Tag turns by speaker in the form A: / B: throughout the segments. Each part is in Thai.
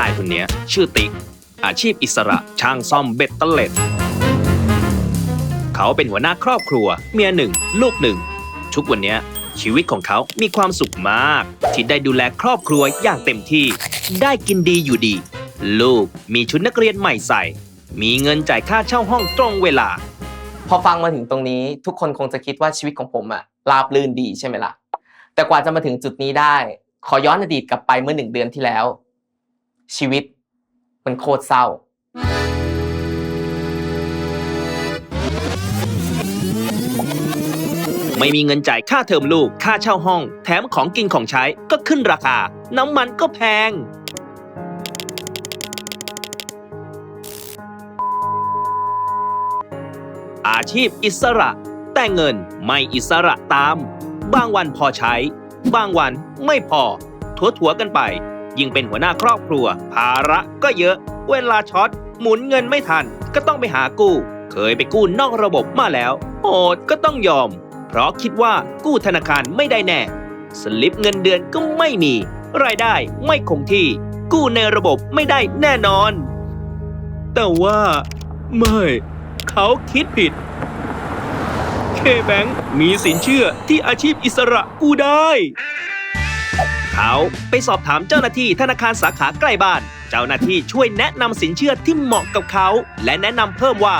A: ชายคนนี้ชื่อติ๊ก อาชีพอิสระช่างซ่อมเบ็ดเตล็ด เขาเป็นหัวหน้าครอบครัว เมียหนึ่ง ลูกหนึ่ง ทุกวันนี้ชีวิตของเขามีความสุขมาก ที่ได้ดูแลครอบครัวอย่างเต็มที่ ได้กินดีอยู่ดี ลูกมีชุดนักเรียนใหม่ใส่ มีเงินจ่ายค่าเช่าห้องตรงเวลา
B: พอฟังมาถึงตรงนี้ ทุกคนคงจะคิดว่าชีวิตของผมอะราบรื่นดีใช่ไหมล่ะ แต่กว่าจะมาถึงจุดนี้ได้ ขอย้อนอดีตกลับไปเมื่อหนึ่งเดือนที่แล้ว ชีวิตมันโคตรเศร้า
A: ไม่มีเงินจ่ายค่าเทอมลูก ค่าเช่าห้อง แถมของกินของใช้ก็ขึ้นราคา น้ำมันก็แพง อาชีพอิสระ แต่เงินไม่อิสระตาม บางวันพอใช้ บางวันไม่พอถัวถัวๆกันไป ยิ่งเป็นหัวหน้าครอบครัว ภาระก็เยอะ เวลาช็อต หมุนเงินไม่ทัน ก็ต้องไปหากู้ เคยไปกู้นอกระบบมาแล้วโหดก็ต้องยอม เพราะคิดว่ากู้ธนาคารไม่ได้แน่ สลิปเงินเดือนก็ไม่มี รายได้ไม่คงที่ กู้ในระบบไม่ได้แน่นอน แต่ว่า ไม่ เขาคิดผิดเคแบงมีสินเชื่อที่อาชีพอิสระกู้ได้ เขาไปสอบถามเจ้าหน้าที่ธนาคารสาขาใกล้บ้าน เจ้าหน้าที่ช่วยแนะนำสินเชื่อที่เหมาะกับเขา และแนะนำเพิ่มว่า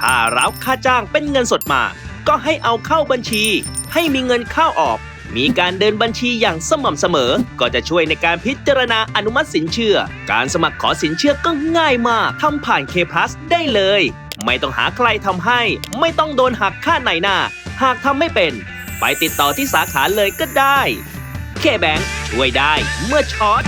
A: ถ้ารับค่าจ้างเป็นเงินสดมา ก็ให้เอาเข้าบัญชี ให้มีเงินเข้าออก มีการเดินบัญชีอย่างสม่ำเสมอ ก็จะช่วยในการพิจารณาอนุมัติสินเชื่อ การสมัครขอสินเชื่อก็ง่ายมากทำผ่าน K Plus ได้เลย ไม่ต้องหาใครทำให้ ไม่ต้องโดนหักค่าไหนหน้า หากทำไม่เป็น ไปติดต่อที่สาขาเลยก็ได้ เคแบงช่วยได้เมื่อช็อต